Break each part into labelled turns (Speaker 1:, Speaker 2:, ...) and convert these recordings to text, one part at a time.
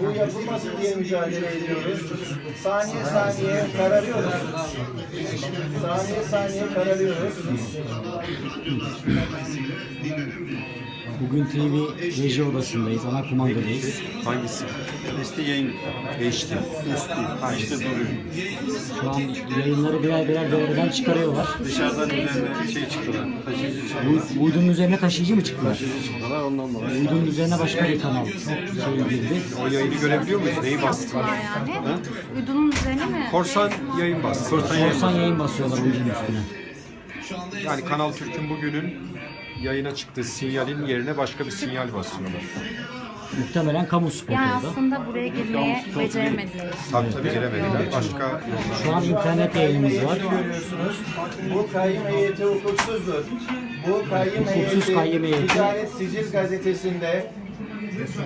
Speaker 1: bu yapılmasın diye mücadele ediyoruz. Saniye saniye kararıyoruz. Saniye saniye kararıyoruz.
Speaker 2: Bugün TV reji odasındayız, ana kumandadayız.
Speaker 3: Hangisi? Beste yayın değişti. Beste. Ha işte duruyor.
Speaker 2: Şu an yayınları birer birer devreden çıkarıyorlar.
Speaker 3: Dışarıdan üzerine şey çıktılar. Taşıyıcı çıktılar.
Speaker 2: Bu, uydunun üzerine taşıyıcı mı çıktılar?
Speaker 3: Taşıyıcı çıktılar ondan dolayı.
Speaker 2: Uydunun üzerine başka bir kanal şey girdi.
Speaker 3: O yayını görebiliyor muyuz? Neyi bastılar?
Speaker 4: Yani. Uydunun üzerine mi?
Speaker 3: Korsan yayın bastı. Korsan yayın
Speaker 2: Korsan yayın basıyorlar uydunun üstüne.
Speaker 3: Yani Kanal Türk'ün bugünün yayına çıktığı sinyalin yerine başka bir sinyal basıyorlar.
Speaker 2: Muhtemelen kamu spotu
Speaker 4: Yani
Speaker 2: da.
Speaker 4: aslında buraya girmeye beceremediler.
Speaker 3: Tabii tabii giremediler. Başka
Speaker 2: Şu an internet yayınımız var.
Speaker 1: Görüyorsunuz. Bu kayyum heyeti hukuksuzdur. Bu kayyum
Speaker 2: Hukuksuz
Speaker 1: heyeti,
Speaker 2: kayyum heyeti.
Speaker 1: Ticaret Sicil gazetesinde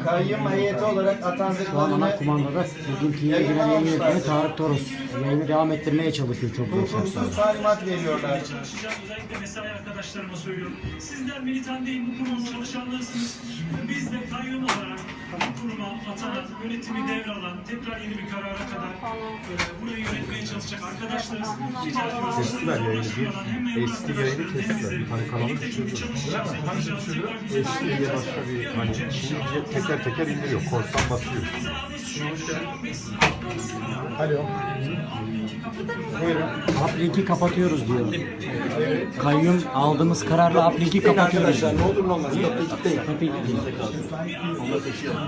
Speaker 1: kayyum heyeti olarak
Speaker 2: Şu an ana
Speaker 1: atandıklarını
Speaker 2: kumandada bugün TV genel yayın yönetmeni Tarık Toros yayını devam ettirmeye çalışıyor çok zor şartlarda.
Speaker 1: hukuksuz talimat veriyorlar.
Speaker 5: çalışacağım. Özellikle mesai arkadaşlarıma söylüyorum. Sizler militan değil, bu kurumun çalışanlarısınız. Biz de kayyum olarak bu kuruma atanan, yönetimi devralan, tekrar yeni bir karara kadar e, burayı yönetmeye çalışacak arkadaşlarız. Ticaret
Speaker 3: Kestiler yayını. Bir eski yayını kestiler. Bir tane kanalı düşürdü. Eski diye başka bir hani şimdi teker teker indiriyor. Korsan basıyor. Alo. Buyurun.
Speaker 2: Uplink'i kapatıyoruz diyor. Kayyum aldığımız kararla Uplink'i kapatıyoruz. diyor.
Speaker 3: ne olur ne olmaz. Kapıyı
Speaker 2: Kapıyı
Speaker 5: Çünkü görmeniz gerekmiyor. Biz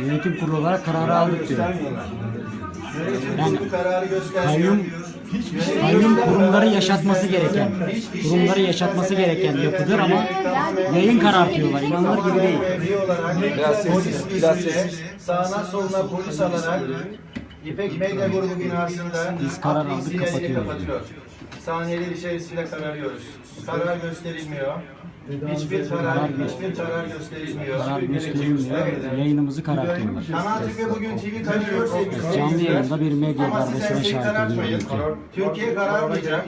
Speaker 5: yönetim
Speaker 2: kurulu olarak kararı aldık diyor. Yani
Speaker 1: kararı göstermiyor.
Speaker 2: Kayyum kayyum kurumları yaşatması gereken, kurumları yaşatması gereken yapıdır ama yayın karartıyorlar. İnanılır gibi değil.
Speaker 1: Devri olarak polis ismiyle sağına soluna polis alarak İpek Medya Grubu binasında
Speaker 2: Biz karar aldık, kapatıyoruz.
Speaker 1: kapatıyor. Saniyeler içerisinde kararıyoruz. Karar gösterilmiyor. Hiçbir karar, hiçbir karar gösterilmiyor.
Speaker 2: Karar gösterilmiyor, yayınımızı karartıyorlar.
Speaker 1: Kanal bugün TV kararıyor sevgili
Speaker 2: Canlı yayında bir medya darbesine şahit oluyoruz.
Speaker 1: Türkiye kararmayacak.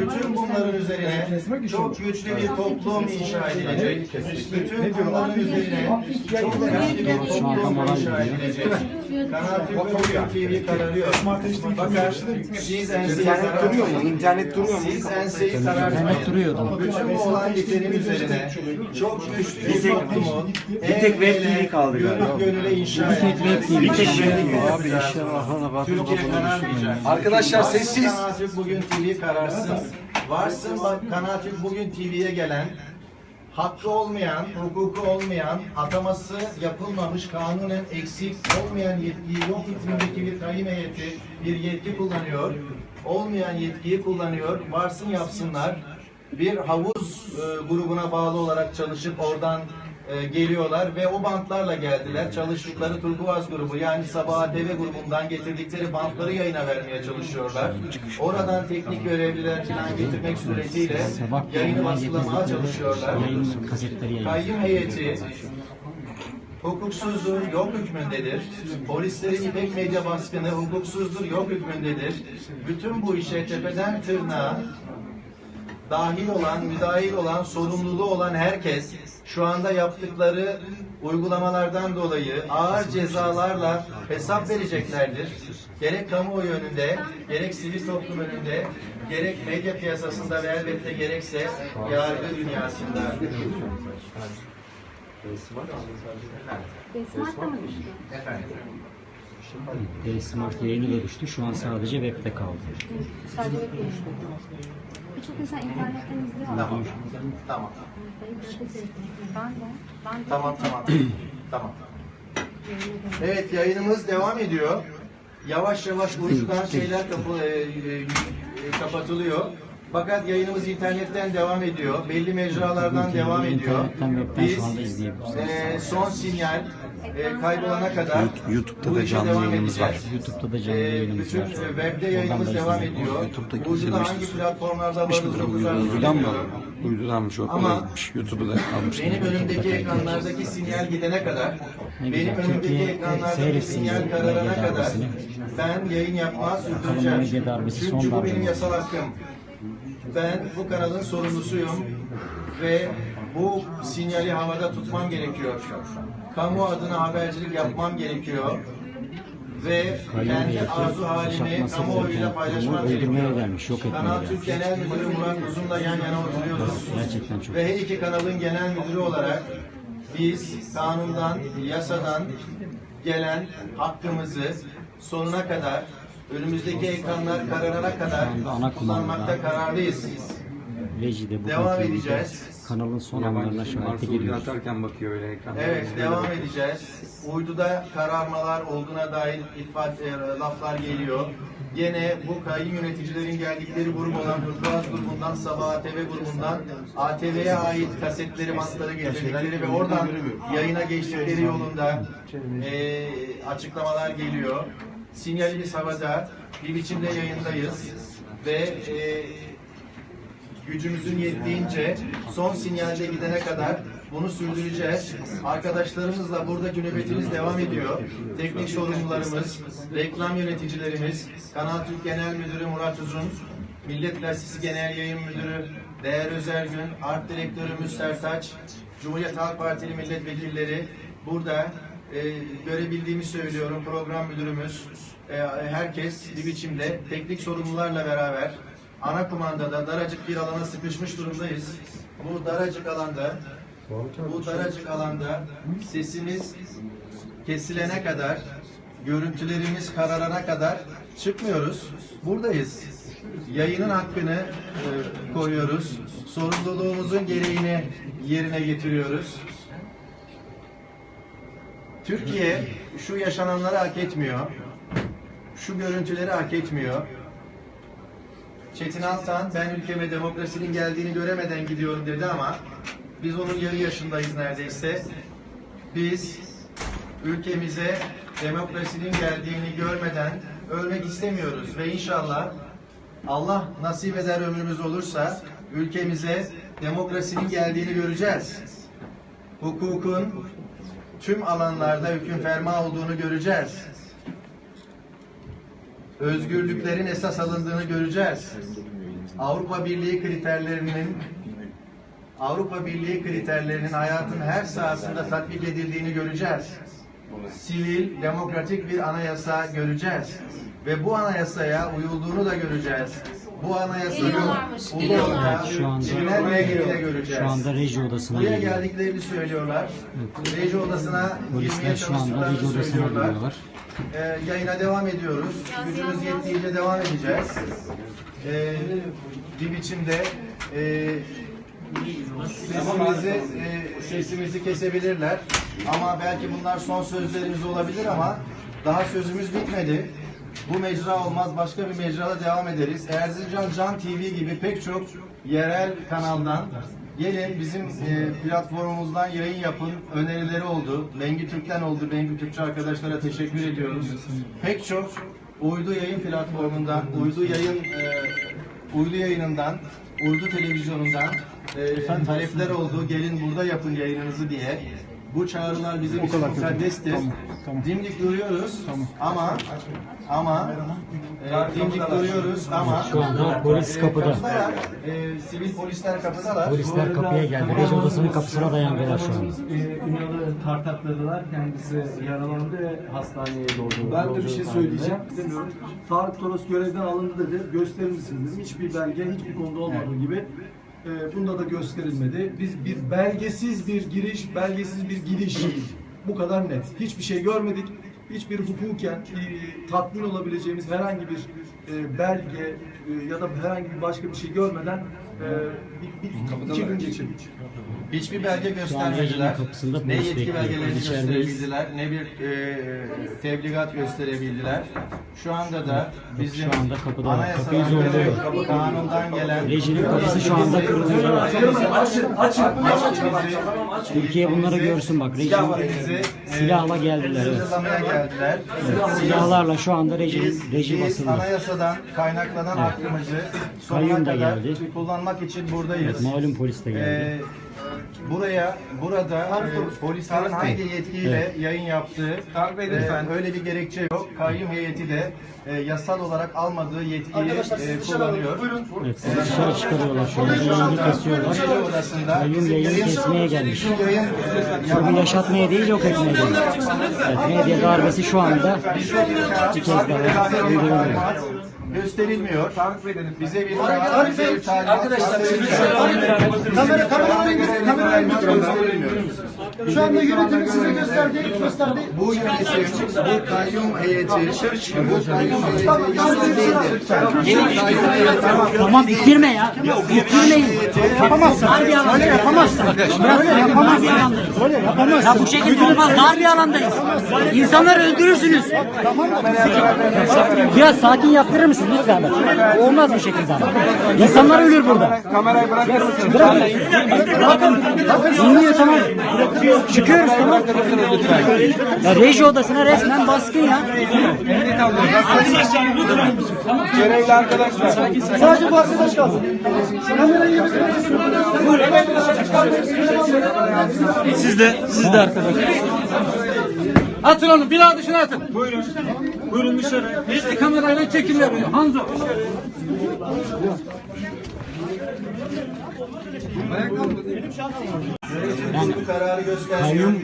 Speaker 1: Bütün bunların üzerine çok güçlü bir toplum inşa edilecek. Bütün bunların üzerine çok güçlü bir toplum inşa edilecek. Kanal Türkiye TV kararıyor. Siz enseyi karartmayın.
Speaker 6: İnternet duruyor mu?
Speaker 1: Siz enseyi
Speaker 2: duruyordu.
Speaker 1: Bütün bu olan bitenin üzerine çok güçlü bir toplumu
Speaker 6: bir tek Web TV kaldı galiba.
Speaker 1: gönüle inşa
Speaker 2: Bir tek web TV.
Speaker 1: Bir tek
Speaker 6: Abi inşallah
Speaker 1: Türkiye kararmayacak.
Speaker 6: Arkadaşlar sessiz.
Speaker 1: Kanal Türk bugün TV kararsın. Varsın bak Kanal Türk bugün TV'ye gelen hakkı olmayan, hukuku olmayan, ataması yapılmamış, kanunen eksik olmayan yetkiyi yok hükmündeki bir kayyum heyeti bir yetki kullanıyor. Olmayan yetkiyi kullanıyor. Varsın yapsınlar. Bir havuz e, grubuna bağlı olarak çalışıp oradan e, geliyorlar ve o bantlarla geldiler. Çalıştıkları Turkuaz grubu yani Sabah TV grubundan getirdikleri bantları yayına vermeye çalışıyorlar. Oradan teknik görevliler falan getirmek suretiyle yayını baskılamaya çalışıyorlar. Kayyum heyeti hukuksuzdur, yok hükmündedir. Polislerin İpek Medya baskını hukuksuzdur, yok hükmündedir. Bütün bu işe tepeden tırnağa dahil olan, müdahil olan, sorumluluğu olan herkes şu anda yaptıkları uygulamalardan dolayı ağır cezalarla hesap vereceklerdir. Gerek kamuoyu önünde, gerek sivil toplum önünde, gerek medya piyasasında ve elbette gerekse yargı dünyasında.
Speaker 4: Desmart'ta mı düştü?
Speaker 2: Yayını da düştü. Şu an sadece webde kaldı.
Speaker 4: Sadece. Birçok insan internetten izliyor.
Speaker 1: Tamam. Tamam.
Speaker 4: Ben de. Ben de.
Speaker 1: Tamam tamam. tamam. Evet yayınımız devam ediyor. Yavaş yavaş uyuşturan şeyler kapı, e, e, e, kapatılıyor. Fakat yayınımız internetten devam ediyor. Belli mecralardan devam ediyor. Biz e, son sinyal e, kaybolana kadar
Speaker 6: YouTube'da da canlı
Speaker 1: devam
Speaker 6: yayınımız var.
Speaker 2: YouTube'da da canlı
Speaker 1: E,
Speaker 2: yayınımız var.
Speaker 1: webde yayınımız devam ediyor.
Speaker 6: İzlemiştir.
Speaker 1: hangi platformlarda varız
Speaker 6: Uydudan mı? Uydudanmış o
Speaker 1: Ama-
Speaker 6: kolaymış. YouTube'u da almış.
Speaker 1: Benim önümdeki ekranlardaki sinyal gidene kadar, benim önümdeki ekranlardaki sinyal
Speaker 2: medya
Speaker 1: kararına kadar ben yayın yapmaya sürdüreceğim. Çünkü bu benim yasal hakkım. Ben bu kanalın sorumlusuyum ve bu sinyali havada tutmam gerekiyor. Kamu adına habercilik yapmam gerekiyor. Ve kendi arzu
Speaker 2: yaşatması
Speaker 1: kamuoyuyla
Speaker 2: öldürmeye
Speaker 1: gerekiyor.
Speaker 2: gelmiş, yok
Speaker 1: Kanal. Türk Genel Müdürü Murat Uzun'la yan yana oturuyoruz.
Speaker 2: Gerçekten çok.
Speaker 1: Ve her iki kanalın genel müdürü olarak biz kanundan, yasadan gelen hakkımızı sonuna kadar, önümüzdeki ekranlar kararana kadar kullanmakta kararlıyız. Devam edeceğiz.
Speaker 2: Kanalın son anlarına şahitlik ediyoruz.
Speaker 6: atarken bakıyor öyle ekranda.
Speaker 1: Evet, devam edeceğiz. Uyduda kararmalar olduğuna dair ifade, e, laflar geliyor. Yine bu kayın yöneticilerin geldikleri grup olan Hırkaz grubundan, Sabah ATV grubundan ATV'ye ait kasetleri, matları getirdikleri ve oradan yayına geçtikleri yolunda e, açıklamalar geliyor. Sinyalimiz havada, bir biçimde yayındayız ve e, gücümüzün yettiğince son sinyalde gidene kadar bunu sürdüreceğiz. Arkadaşlarımızla buradaki nöbetimiz devam ediyor. Teknik sorumlularımız, reklam yöneticilerimiz, Kanal Türk Genel Müdürü Murat Uzun, Millet Gazetesi Genel Yayın Müdürü Değer Özergün, Art Direktörümüz Sertaç, Cumhuriyet Halk Partili milletvekilleri burada e, görebildiğimi söylüyorum. Program müdürümüz, e, herkes bir biçimde teknik sorumlularla beraber ana kumandada daracık bir alana sıkışmış durumdayız. Bu daracık alanda bu daracık alanda sesimiz kesilene kadar, görüntülerimiz kararana kadar çıkmıyoruz. Buradayız. Yayının hakkını e, koruyoruz. Sorumluluğumuzun gereğini yerine getiriyoruz. Türkiye şu yaşananları hak etmiyor. Şu görüntüleri hak etmiyor. Çetin Altan ben ülkeme demokrasinin geldiğini göremeden gidiyorum dedi ama biz onun yarı yaşındayız neredeyse. Biz ülkemize demokrasinin geldiğini görmeden ölmek istemiyoruz ve inşallah Allah nasip eder ömrümüz olursa ülkemize demokrasinin geldiğini göreceğiz. Hukukun tüm alanlarda hüküm ferma olduğunu göreceğiz özgürlüklerin esas alındığını göreceğiz. Avrupa Birliği kriterlerinin Avrupa Birliği kriterlerinin hayatın her sahasında tatbik edildiğini göreceğiz. Sivil, demokratik bir anayasa göreceğiz. Ve bu anayasaya uyulduğunu da göreceğiz. Bu anayasanın
Speaker 4: geliyorlar.
Speaker 2: Şu anda-
Speaker 1: çiğnenmediğini de göreceğiz.
Speaker 2: Şu anda reji odasına
Speaker 1: Buraya
Speaker 2: geliyor.
Speaker 1: geldiklerini söylüyorlar. Reji odasına
Speaker 2: Polisler şu anda reji odasına geliyorlar.
Speaker 1: Ee, yayına devam ediyoruz. Gücümüz yettiğince devam edeceğiz. Ee, bir biçimde e, sesimizi, e, sesimizi kesebilirler. Ama belki bunlar son sözlerimiz olabilir ama daha sözümüz bitmedi. Bu mecra olmaz, başka bir mecrada devam ederiz. Erzincan Can TV gibi pek çok yerel kanaldan gelin bizim e, platformumuzdan yayın yapın önerileri oldu. Bengi Türk'ten oldu. Bengi Türkçü arkadaşlara teşekkür ediyoruz. Pek çok uydu yayın platformundan, uydu yayın e, uydu yayınından, uydu televizyonundan e, talepler oldu. Gelin burada yapın yayınınızı diye. Bu çağrılar bizim için mukaddestir. Dimdik duruyoruz ama ama e, dimdik duruyoruz ama
Speaker 2: Şu anda polis
Speaker 1: e,
Speaker 2: kapıda.
Speaker 1: kapıdalar. E, sivil polisler kapıdalar.
Speaker 2: Polisler kapıya geldi. Reji odasının kapısına dayandılar şu anda.
Speaker 7: Ee, Ünal'ı tartakladılar. Kendisi yaralandı ve hastaneye doğru.
Speaker 8: Ben de bir şey söyleyeceğim. Demiyorum. Tarık Toros görevden alındı dedi. Gösterir misin dedim. Hiçbir belge, hiçbir konuda olmadığı gibi. E, bunda da gösterilmedi. Biz bir belgesiz bir giriş, belgesiz bir gidiş. Bu kadar net. Hiçbir şey görmedik. Hiçbir hukuken e, tatmin olabileceğimiz herhangi bir e, belge e, ya da herhangi bir başka bir şey görmeden bir, bir, iki gün geçirdik.
Speaker 1: Hiçbir belge göstermediler. Ne yetki
Speaker 2: İçerideyiz.
Speaker 1: gösterebildiler, ne bir e, tebligat gösterebildiler. Şu anda da bizim
Speaker 2: Şu anda kapıda.
Speaker 1: anayasadan
Speaker 2: Kapıyı zorluyor.
Speaker 1: gelen, kanundan gelen
Speaker 2: Rejinin kapısı şu anda kırılıyor.
Speaker 8: Açın, açın.
Speaker 2: Türkiye bunları görsün bak. Reji silahla geldiler. Silahlarla şu anda reji,
Speaker 1: Biz,
Speaker 2: reji
Speaker 1: biz
Speaker 2: basıldı.
Speaker 1: anayasadan kaynaklanan hakkımızı sonuna kadar
Speaker 2: geldi.
Speaker 1: kullanmak için buradayız.
Speaker 2: Evet, malum polis de geldi.
Speaker 1: Ee, buraya burada e, polislerin hangi yetkiyle yayın yaptığı e, öyle bir gerekçe yok. Kayyum heyeti de e, yasal olarak almadığı yetkiyi e, kullanıyor.
Speaker 2: Evet, sizi dışarı çıkarıyorlar şu anda. Yayını kesiyorlar. Kayyum yayını kesmeye gelmiş.
Speaker 1: e,
Speaker 2: Bunu yaşatmaya değil yok etmeye gelmiş. Evet, medya darbesi şu anda bir kez daha uyguluyor.
Speaker 1: Gösterilmiyor. Bir talimat, bize bir talimat Arkadaşlar kamera kamera gösterilmiyor.
Speaker 8: Şu anda yönetimi size gösterdi, gösterdi.
Speaker 1: Bu yönetim, bu kayyum heyeti, bu kayyum heyeti
Speaker 2: Tamam ittirme ya. İttirmeyin. Yapamazsın. Alanda yapamazsın. Böyle yapamazsın. Böyle yapamazsın. Ya bu şekilde olmaz. Dar bir alandayız. İnsanları öldürürsünüz. Biraz sakin yaptırır mısın lütfen? Olmaz bu şekilde ama. İnsanlar ölür burada. Kamerayı bırakır mısın? Bırakın. Bırakın. Dinliyor tamam. Çıkıyoruz tamam. Ya reji odasına resmen baskın ya.
Speaker 8: Sadece bu arkadaş kalsın.
Speaker 7: Siz de, siz de arkadaşlar. Atın onu, bina dışına atın. Buyurun. Buyurun dışarı. Biz kamerayla çekim yapıyor. Hanzo.
Speaker 2: Kayyum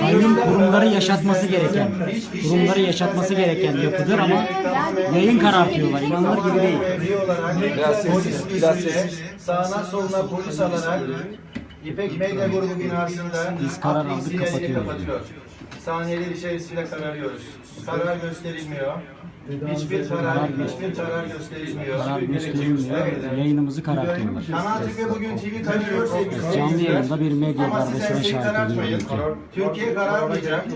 Speaker 2: kayyum kurumları yaşatması gereken, kurumları yaşatması gereken yapıdır ama yayın karartıyorlar. İnanılır gibi değil.
Speaker 1: Mevzi olarak polis ismiyle sağına soluna polis alarak İpek Medya Grubu binasında
Speaker 2: Biz karar aldık, kapatıyoruz.
Speaker 1: kapatıyor. Saniyeler içerisinde kararıyoruz. Karar gösterilmiyor. Hiçbir karar, hiçbir karar gösterilmiyor.
Speaker 2: Karar gösterilmiyor. Yayınımızı karartıyorlar.
Speaker 1: Kanal ve Bugün TV kararıyor sevgili
Speaker 2: Canlı yayında bir medya darbesine şahit ediyoruz.
Speaker 1: Türkiye kararmayacak.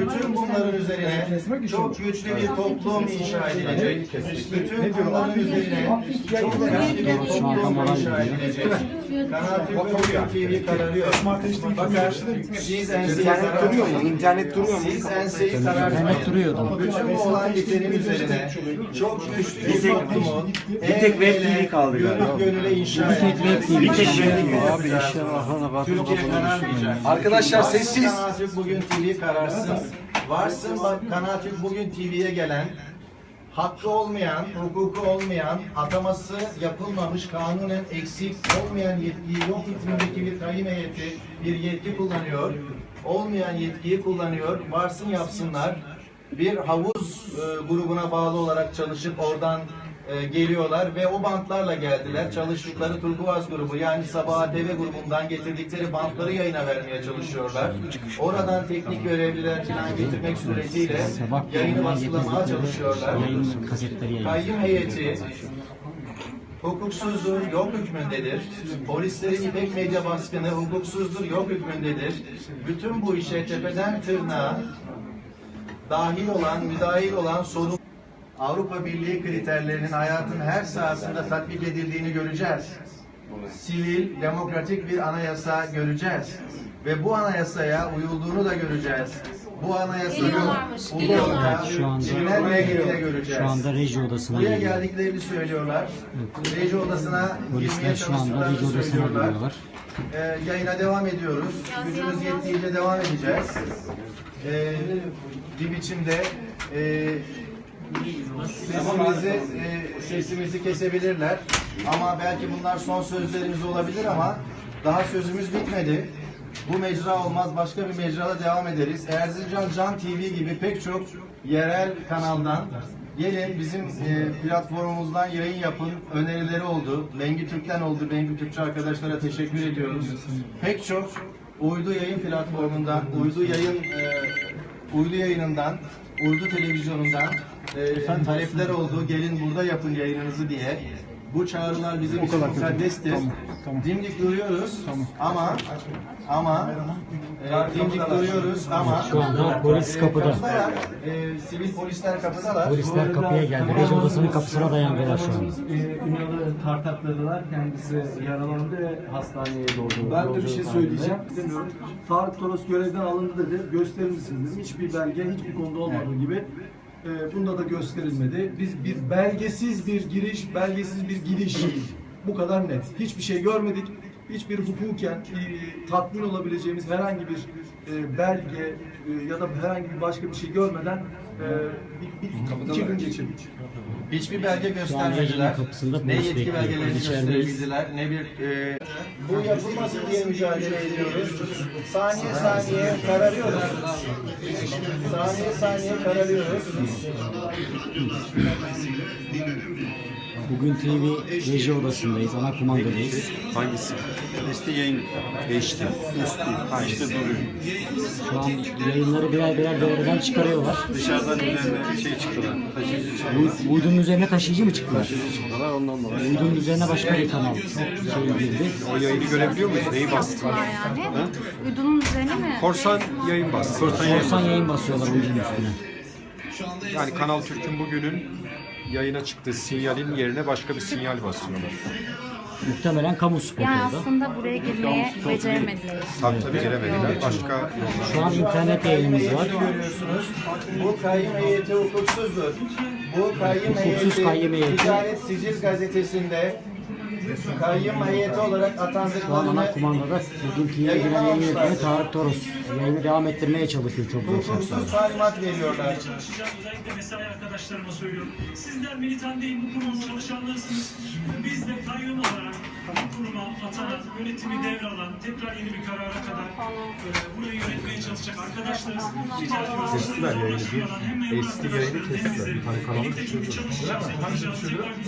Speaker 1: Bütün bunların üzerine çok güçlü bir toplum inşa edilecek. Bütün bunların üzerine çok güçlü bir toplum inşa edilecek. Kanal Türk ve Bugün TV kararıyor. Fakat siz enseyi.
Speaker 6: İnternet duruyor mu?
Speaker 1: Siz enseyi karartmayın.
Speaker 2: İnternet duruyordu.
Speaker 1: Bütün bu olan bitenin üzerine çok güçlü bir toplumun
Speaker 6: bir tek Web TV kaldı galiba.
Speaker 1: gönül gönüle inşa edileceğiz.
Speaker 2: Bir tek
Speaker 6: Abi işe bakana bak.
Speaker 1: Türkiye kararmayacak.
Speaker 8: Arkadaşlar sessiz.
Speaker 1: Kanal Türk Bugün TV kararsın. Varsın bak Kanal Türk Bugün TV'ye gelen hakkı olmayan, hukuku olmayan, ataması yapılmamış, kanunen eksik olmayan yetkiyi yok hükmündeki bir kayyum heyeti bir yetki kullanıyor. Olmayan yetkiyi kullanıyor. Varsın yapsınlar. Bir havuz e, grubuna bağlı olarak çalışıp oradan e, geliyorlar ve o bantlarla geldiler. Çalıştıkları Turkuaz grubu yani Sabah TV grubundan getirdikleri bantları yayına vermeye çalışıyorlar. Oradan teknik görevliler falan getirmek suretiyle yayını baskılamaya çalışıyorlar. Kayyum heyeti hukuksuzdur, yok hükmündedir. Polislerin İpek Medya baskını hukuksuzdur, yok hükmündedir. Bütün bu işe tepeden tırnağa dahil olan, müdahil olan sorun Avrupa Birliği kriterlerinin hayatın her sahasında tatbik edildiğini göreceğiz. Sivil, demokratik bir anayasa göreceğiz. Ve bu anayasaya uyulduğunu da göreceğiz. Bu
Speaker 2: Şu anda-
Speaker 1: Çin'den de göreceğiz.
Speaker 2: Şu anda reji odasına
Speaker 1: Buraya
Speaker 2: geliyor.
Speaker 1: geldiklerini söylüyorlar. Reji odasına
Speaker 2: Polisler
Speaker 1: girmeye
Speaker 2: şu anda reji odasına geliyorlar.
Speaker 1: Ee, yayına devam ediyoruz. Gücümüz yettiğince devam edeceğiz. Ee, bir biçimde e, sesimizi, e, sesimizi kesebilirler. Ama belki bunlar son sözlerimiz olabilir ama daha sözümüz bitmedi. Bu mecra olmaz, başka bir mecrada devam ederiz. Erzincan Can TV gibi pek çok yerel kanaldan gelin bizim e, platformumuzdan yayın yapın önerileri oldu. Bengi Türk'ten oldu. Bengi Türkçü arkadaşlara teşekkür ediyoruz. Pek çok uydu yayın platformundan, uydu yayın e, uydu yayınından, uydu televizyonundan e, talepler oldu. Gelin burada yapın yayınınızı diye. Bu çağrılar bizim için mukaddestir. Dimdik duruyoruz ama ama e, dimdik duruyoruz ama
Speaker 2: Şu anda polis
Speaker 1: e,
Speaker 2: kapıda.
Speaker 1: E, sivil polisler kapıdalar.
Speaker 2: Polisler kapıya geldi. Reji odasının kapısına dayandılar şu anda.
Speaker 7: Ee, Ünal'ı tartakladılar. Kendisi yaralandı ve hastaneye doğru.
Speaker 8: Ben de bir şey söyleyeceğim. Demiyorum. Tarık Toros görevden alındı dedi. Gösterir misiniz dedim. Hiçbir belge, hiçbir konuda olmadığı gibi. E, bunda da gösterilmedi. Biz bir belgesiz bir giriş, belgesiz bir gidiş. Bu kadar net. Hiçbir şey görmedik. Hiçbir hukuken e, tatmin olabileceğimiz herhangi bir e, belge e, ya da herhangi bir başka bir şey görmeden e, bir, bir, iki gün geçirdik.
Speaker 1: Hiçbir belge göstermediler. Ne yetki belgelerini gösterebildiler, ne bir... E, bu yapılmasın diye mücadele ediyoruz. Saniye saniye kararıyoruz. Saniye saniye kararıyoruz.
Speaker 2: Bugün TV reji odasındayız, ana kumandadayız.
Speaker 6: Hangisi? Beste yayın. HD. Beste. Ha işte duruyor.
Speaker 2: Şu an yayınları birer birer devreden çıkarıyorlar.
Speaker 6: Dışarıdan üzerine şey çıktılar. Taşıyıcı çıktılar.
Speaker 2: Bu- Uydunun üzerine taşıyıcı mı çıktılar?
Speaker 6: çıktılar ondan dolayı.
Speaker 2: Uydunun üzerine başka bir kanal şey girdi.
Speaker 3: O yayını görebiliyor muyuz? Neyi bastılar?
Speaker 4: Var yani. Uydunun üzerine mi?
Speaker 3: Korsan yayın bastı. Korsan yayın.
Speaker 2: Korsan yayın basıyorlar uydunun üstüne.
Speaker 3: Yani Kanal Türk'ün bugünün yayına çıktığı sinyalin yerine başka bir sinyal basıyorlar.
Speaker 2: Muhtemelen kamu spotu
Speaker 4: Yani
Speaker 2: da.
Speaker 4: aslında buraya girmeye beceremediler.
Speaker 3: Tabii tabii giremediler. Başka yollar.
Speaker 2: Şu an internet yayınımız var.
Speaker 1: Görüyorsunuz. Bu kayyum heyeti hukuksuzdur. Bu kayyum
Speaker 2: Hukuksuz
Speaker 1: heyeti,
Speaker 2: kayyum heyeti.
Speaker 1: Ticaret Sicil gazetesinde kayyum heyeti olarak
Speaker 2: Şu an ana
Speaker 1: atandıklarını
Speaker 2: kumandada bugün TV'ye giren yayın yönetmeni Tarık Toros. Yayını devam ettirmeye çalışıyor çok zor şartlarda.
Speaker 1: hukuksuz talimat veriyorlar.
Speaker 5: çalışacağım. Özellikle mesai arkadaşlarıma söylüyorum. Sizler militan değil, bu kurumun çalışanlarısınız. Biz de kayyum olarak bu kuruma atanan, yönetimi devralan, tekrar yeni bir karara kadar e, burayı yönetmeye çalışacak arkadaşlarız. Rica ediyorum.
Speaker 3: Kestiler yayını. Bir eski yayını kestiler. Bir tane kanalı düşürdü.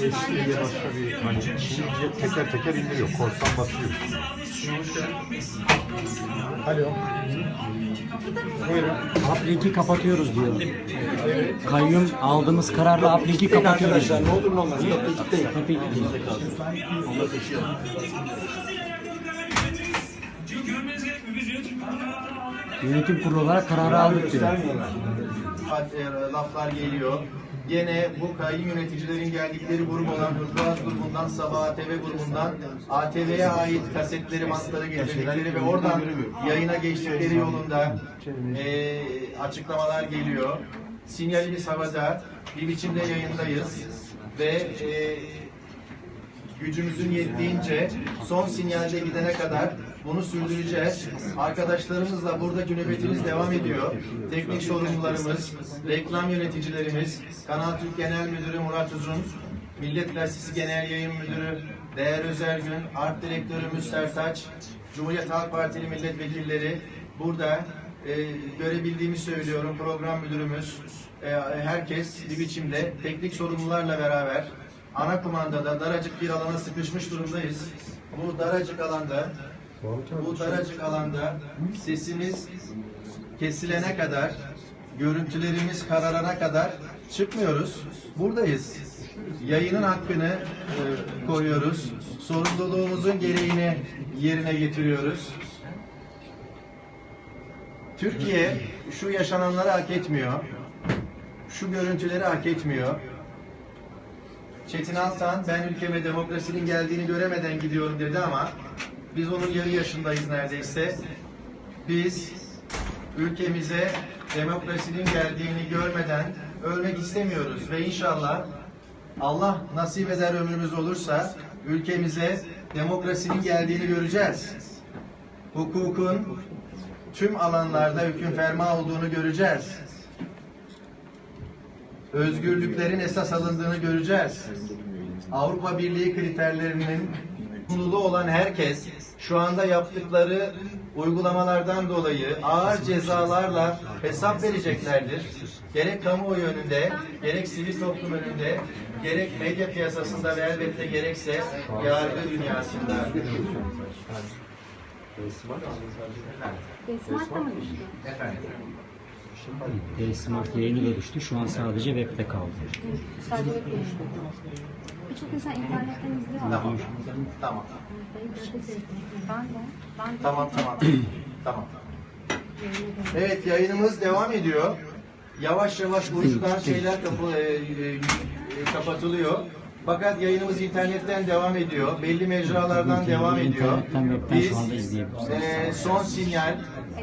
Speaker 3: Eski diye başka bir hani şimdi teker teker indiriyor. Korsan basıyor. Alo.
Speaker 2: Uplink'i kapatıyoruz diyor. Kayyum aldığımız kararla Uplink'i kapatıyoruz.
Speaker 8: ne olur ne olmaz.
Speaker 5: Yönetim kuruluna
Speaker 2: Yönetim kurulu olarak kararı aldık diyor.
Speaker 1: e, laflar geliyor. Gene bu kayyum yöneticilerin geldikleri grup olan Hırkıvat grubundan, Sabah ATV grubundan ATV'ye ait kasetleri, bantları getirdikleri ve oradan yayına geçtikleri yolunda e, açıklamalar geliyor. Sinyalimiz havada, bir biçimde yayındayız ve e, gücümüzün yettiğince son sinyalde gidene kadar bunu sürdüreceğiz. Arkadaşlarımızla buradaki nöbetimiz devam ediyor. Teknik sorumlularımız, reklam yöneticilerimiz, Kanal Türk Genel Müdürü Murat Uzun, Millet Gazetesi Genel Yayın Müdürü Değer Özergün, Art Direktörümüz Sertaç, Cumhuriyet Halk Partili milletvekilleri burada e, görebildiğimi söylüyorum. Program müdürümüz, e, herkes bir biçimde teknik sorumlularla beraber ana kumandada daracık bir alana sıkışmış durumdayız. Bu daracık alanda bu daracık alanda sesimiz kesilene kadar, görüntülerimiz kararana kadar çıkmıyoruz. Buradayız. Yayının hakkını e, koruyoruz. Sorumluluğumuzun gereğini yerine getiriyoruz. Türkiye şu yaşananları hak etmiyor. Şu görüntüleri hak etmiyor. Çetin Altan ben ülkeme demokrasinin geldiğini göremeden gidiyorum dedi ama biz onun yarı yaşındayız neredeyse. Biz ülkemize demokrasinin geldiğini görmeden ölmek istemiyoruz ve inşallah Allah nasip eder ömrümüz olursa ülkemize demokrasinin geldiğini göreceğiz. Hukukun tüm alanlarda hüküm ferma olduğunu göreceğiz özgürlüklerin esas alındığını göreceğiz. Avrupa Birliği kriterlerinin sunulu olan herkes şu anda yaptıkları uygulamalardan dolayı ağır cezalarla hesap vereceklerdir. Gerek kamuoyu önünde, gerek sivil toplum önünde, gerek medya piyasasında ve elbette gerekse yargı dünyasında.
Speaker 4: Desmart'ta mı düştü?
Speaker 1: Efendim.
Speaker 2: D-Smart yayını da düştü. Şu an sadece webde kaldı.
Speaker 4: Sadece web düştü. Birçok insan internetten izliyor.
Speaker 1: Tamam. Tamam.
Speaker 4: Ben de. Ben de.
Speaker 1: Tamam tamam. tamam. Evet yayınımız devam ediyor. Yavaş yavaş uyuşturan şeyler kapı, e, e, kapatılıyor. Fakat yayınımız internetten devam ediyor. Belli mecralardan devam ediyor. Biz
Speaker 2: şu anda izleyebilirsiniz.
Speaker 1: e, son sinyal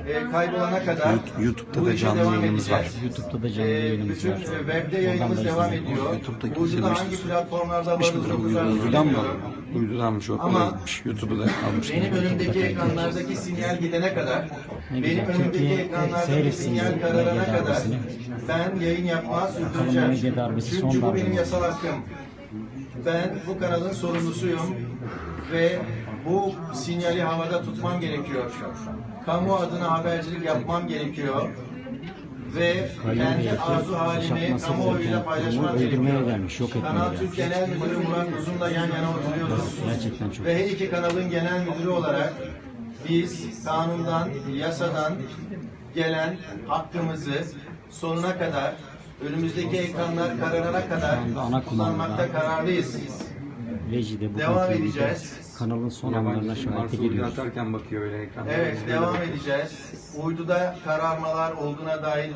Speaker 1: e, kaybolana kadar
Speaker 6: YouTube'da da canlı
Speaker 1: devam
Speaker 6: yayınımız var.
Speaker 2: YouTube'da da canlı
Speaker 1: E,
Speaker 2: yayınımız var.
Speaker 1: e, webde yayınımız devam ediyor.
Speaker 6: YouTube'daki
Speaker 1: Uyduda hangi platformlarda varız
Speaker 6: Uydudan, mı?
Speaker 1: bilmiyorum.
Speaker 6: Uydudan mı? Çok
Speaker 1: Ama.
Speaker 6: YouTube'u da almış.
Speaker 1: Benim önümdeki ekranlardaki sinyal gidene kadar,
Speaker 2: Ne
Speaker 1: benim
Speaker 2: güzel.
Speaker 1: önümdeki
Speaker 2: Türkiye
Speaker 1: ekranlardaki sinyal kararına kadar ben yayın yapmaya sürdüreceğim. Çünkü bu benim yasal hakkım. Ben bu kanalın sorumlusuyum ve bu sinyali havada tutmam gerekiyor. Kamu adına habercilik yapmam gerekiyor ve kendi arzu
Speaker 2: yaşatması
Speaker 1: kamuoyuyla
Speaker 2: öldürmeye
Speaker 1: gerekiyor.
Speaker 2: gelmiş, yok
Speaker 1: Kanal. Türk Genel Müdürü Murat Uzun'la yan yana oturuyoruz.
Speaker 2: Gerçekten çok.
Speaker 1: Ve her iki kanalın genel müdürü olarak biz kanundan, yasadan gelen hakkımızı sonuna kadar, önümüzdeki ekranlar kararına kadar
Speaker 2: ana
Speaker 1: kullanmakta kararlıyız.
Speaker 2: Rejide bu
Speaker 1: Devam edeceğiz.
Speaker 2: Kanalın son anlarına şahitlik ediyoruz.
Speaker 6: atarken bakıyor öyle ekran.
Speaker 1: Evet, devam edeceğiz. Uyduda kararmalar olduğuna dair